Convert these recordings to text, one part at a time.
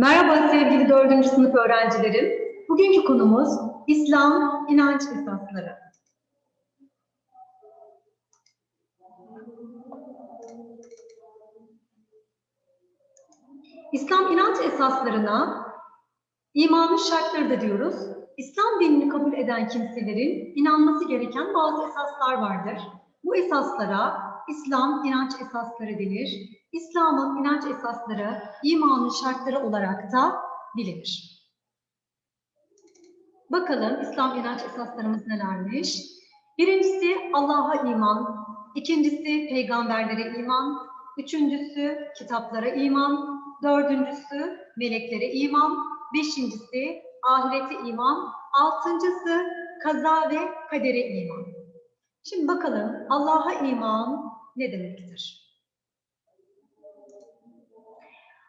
Merhaba sevgili dördüncü sınıf öğrencilerim. Bugünkü konumuz İslam inanç esasları. İslam inanç esaslarına imanın şartları da diyoruz. İslam dinini kabul eden kimselerin inanması gereken bazı esaslar vardır. Bu esaslara İslam inanç esasları denir. İslam'ın inanç esasları imanın şartları olarak da bilinir. Bakalım İslam inanç esaslarımız nelermiş? Birincisi Allah'a iman, ikincisi peygamberlere iman, üçüncüsü kitaplara iman, dördüncüsü meleklere iman, beşincisi ahirete iman, altıncısı kaza ve kadere iman. Şimdi bakalım Allah'a iman ne demektir?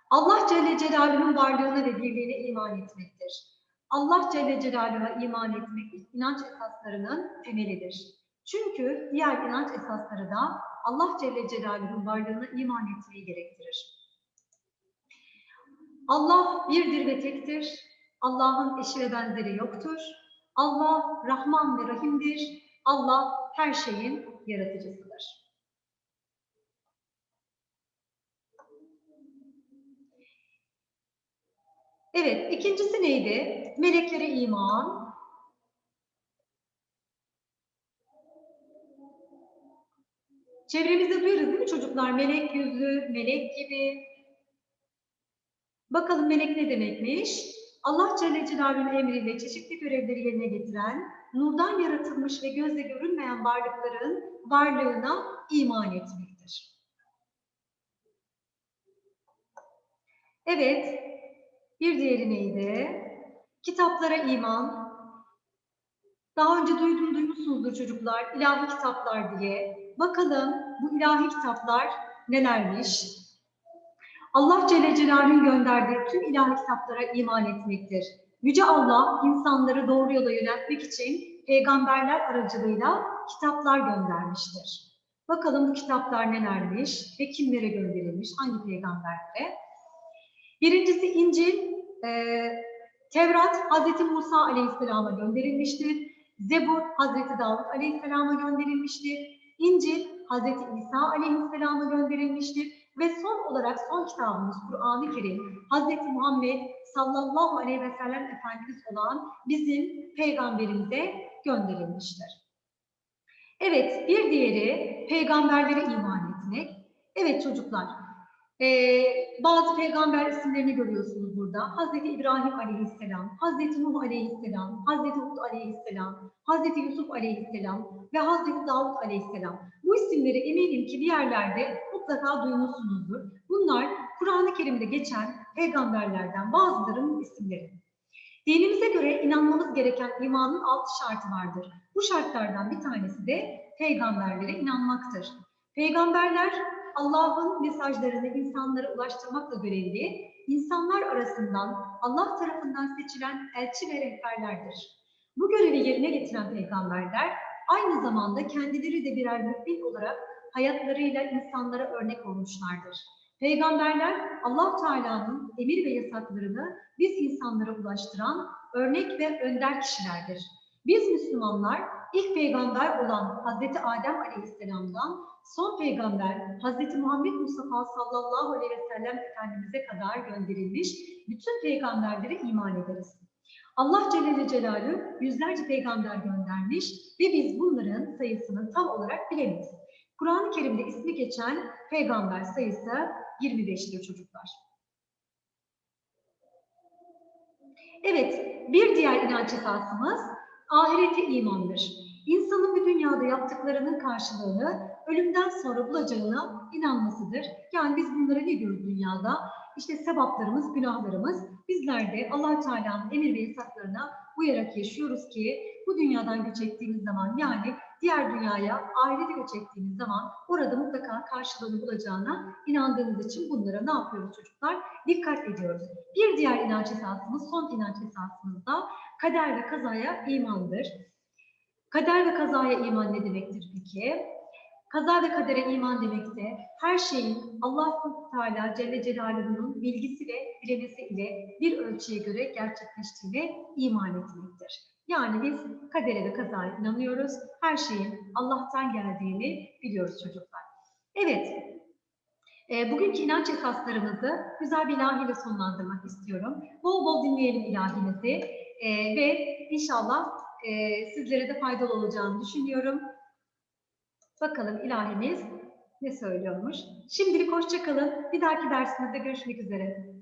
Allah Celle Celaluhu'nun varlığına ve birliğine iman etmektir. Allah Celle Celaluhu'na iman etmek inanç esaslarının temelidir. Çünkü diğer inanç esasları da Allah Celle Celaluhu'nun varlığına iman etmeyi gerektirir. Allah birdir ve tektir. Allah'ın eşi ve benzeri yoktur. Allah Rahman ve Rahim'dir. Allah her şeyin yaratıcısıdır. Evet, ikincisi neydi? Meleklere iman. Çevremizde duyarız değil mi çocuklar? Melek yüzlü, melek gibi. Bakalım melek ne demekmiş? Allah Celle Celaluhu'nun emriyle çeşitli görevleri yerine getiren, nurdan yaratılmış ve gözle görünmeyen varlıkların varlığına iman etmektir. Evet, bir diğeri neydi? Kitaplara iman. Daha önce duydum, duymuşsunuzdur çocuklar, ilahi kitaplar diye. Bakalım bu ilahi kitaplar nelermiş? Allah Celle Celaluhu'nun gönderdiği tüm ilahi kitaplara iman etmektir. Yüce Allah insanları doğru yola yöneltmek için peygamberler aracılığıyla kitaplar göndermiştir. Bakalım bu kitaplar nelermiş ve kimlere gönderilmiş, hangi peygamberlere? Birincisi İncil, e, Tevrat Hazreti Musa Aleyhisselam'a gönderilmiştir. Zebur Hazreti Davut Aleyhisselam'a gönderilmiştir. İncil Hazreti İsa Aleyhisselam'a gönderilmiştir. Ve son olarak son kitabımız Kur'an-ı Kerim Hazreti Muhammed sallallahu aleyhi ve sellem Efendimiz olan bizim peygamberimize gönderilmiştir. Evet bir diğeri peygamberlere iman etmek. Evet çocuklar ee, bazı peygamber isimlerini görüyorsunuz burada. Hazreti İbrahim aleyhisselam, Hazreti Nuh aleyhisselam, Hazreti Hud aleyhisselam, Hazreti Yusuf aleyhisselam ve Hazreti Davut aleyhisselam. Bu isimleri eminim ki bir yerlerde mutlaka duymuşsunuzdur. Bunlar Kur'an-ı Kerim'de geçen peygamberlerden bazılarının isimleri. Dinimize göre inanmamız gereken imanın altı şartı vardır. Bu şartlardan bir tanesi de peygamberlere inanmaktır. Peygamberler Allah'ın mesajlarını insanlara ulaştırmakla görevli, insanlar arasından Allah tarafından seçilen elçi ve rehberlerdir. Bu görevi yerine getiren peygamberler aynı zamanda kendileri de birer mümin olarak hayatlarıyla insanlara örnek olmuşlardır. Peygamberler Allah Teala'nın emir ve yasaklarını biz insanlara ulaştıran örnek ve önder kişilerdir. Biz Müslümanlar ilk peygamber olan Hazreti Adem Aleyhisselam'dan son peygamber Hazreti Muhammed Mustafa sallallahu aleyhi ve sellem Efendimiz'e kadar gönderilmiş bütün peygamberlere iman ederiz. Allah Celle Celaluhu yüzlerce peygamber göndermiş ve biz bunların sayısını tam olarak bilemeyiz. Kur'an-ı Kerim'de ismi geçen peygamber sayısı 25'tir çocuklar. Evet, bir diğer inanç esasımız ahirete imandır. İnsanın bu dünyada yaptıklarının karşılığını ölümden sonra bulacağına inanmasıdır. Yani biz bunlara ne diyoruz dünyada? İşte sebaplarımız, günahlarımız. Bizler de allah Teala'nın emir ve yasaklarına uyarak yaşıyoruz ki bu dünyadan göç ettiğimiz zaman yani diğer dünyaya ahirete göç ettiğimiz zaman orada mutlaka karşılığını bulacağına inandığımız için bunlara ne yapıyoruz çocuklar? Dikkat ediyoruz. Bir diğer inanç esasımız, son inanç esasımız da kader ve kazaya imandır. Kader ve kazaya iman ne demektir peki? Kaza ve kadere iman demek de her şeyin allah Teala Celle Celaluhu'nun bilgisi ve dilemesi ile bir ölçüye göre gerçekleştiğine iman etmektir. Yani biz kadere ve kazaya inanıyoruz. Her şeyin Allah'tan geldiğini biliyoruz çocuklar. Evet, e, bugünkü inanç esaslarımızı güzel bir ilahiyle sonlandırmak istiyorum. Bol bol dinleyelim ilahimizi e, ve inşallah e, sizlere de faydalı olacağını düşünüyorum. Bakalım ilahimiz ne söylüyormuş. Şimdilik hoşça kalın. Bir dahaki dersimizde görüşmek üzere.